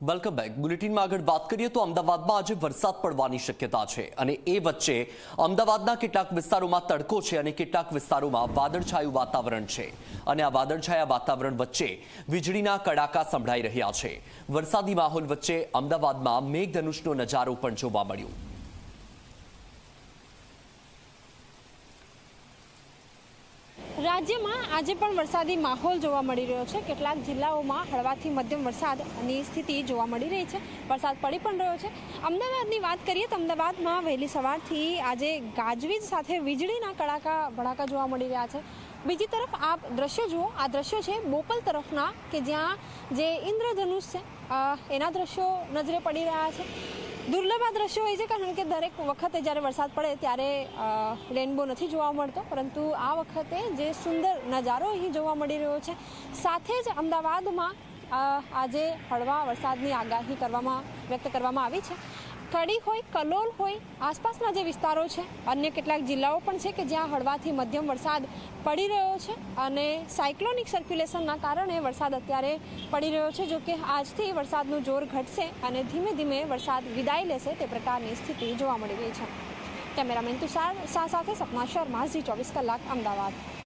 Welcome back બુલેટિનમાં આગળ વાત કરીએ તો અમદાવાદમાં આજે વરસાદ પડવાની શક્યતા છે અને એ વચ્ચે અમદાવાદના કેટલાક વિસ્તારોમાં તડકો છે અને કેટલાક વિસ્તારોમાં વાદળછાયું વાતાવરણ છે. અને આ વાદળછાયા વાતાવરણ વચ્ચે વીજળીના કડાકા સંભળાઈ રહ્યા છે. વરસાદી માહોલ વચ્ચે અમદાવાદમાં મેઘધનુષનો નજારો પણ જોવા મળ્યો. રાજ્યમાં આજે પણ વરસાદી માહોલ જોવા મળી રહ્યો છે. કેટલાક જિલ્લાઓમાં હળવાથી મધ્યમ વરસાદની સ્થિતિ જોવા મળી રહી છે. વરસાદ પડી પણ રહ્યો છે. અમદાવાદની વાત કરીએ તો અમદાવાદમાં વહેલી સવારથી આજે ગાજવીજ સાથે વીજળીના કડાકા ભડાકા જોવા મળી રહ્યા છે. બીજી તરફ આ દ્રશ્યો જુઓ. આ દ્રશ્યો છે બોપલ તરફના કે જ્યાં જે ઇન્દ્રધનુષ છે. એના દ્રશ્યો નજરે પડી રહ્યા છે. દુર્લભ આ દ્રશ્યો હોય છે કારણ કે દરેક વખતે જ્યારે વરસાદ પડે ત્યારે રેનબો નથી જોવા મળતો. પરંતુ આ વખતે જે સુંદર નજારો અહીં જોવા મળી રહ્યો છે, સાથે જ અમદાવાદમાં આજે હળવા વરસાદની આગાહી કરવામાં વ્યક્ત કરવામાં આવી છે. કડી હોય, કલોલ હોય, આસપાસના જે વિસ્તારો છે, અન્ય કેટલાક જિલ્લાઓ પણ છે કે જ્યાં હળવાથી મધ્યમ વરસાદ પડી રહ્યો છે અને સાયક્લોનિક સર્ક્યુલેશનના કારણે વરસાદ અત્યારે પડી રહ્યો છે જો કે આજથી વરસાદનું જોર ઘટશે અને ધીમે ધીમે વરસાદ વિદાય લેશે તે પ્રકારની સ્થિતિ જોવા મળી રહી છે. કેમેરામેન તુષાર શાહ સાથે સપના શર્મા, ઝી ચોવીસ કલાક, અમદાવાદ.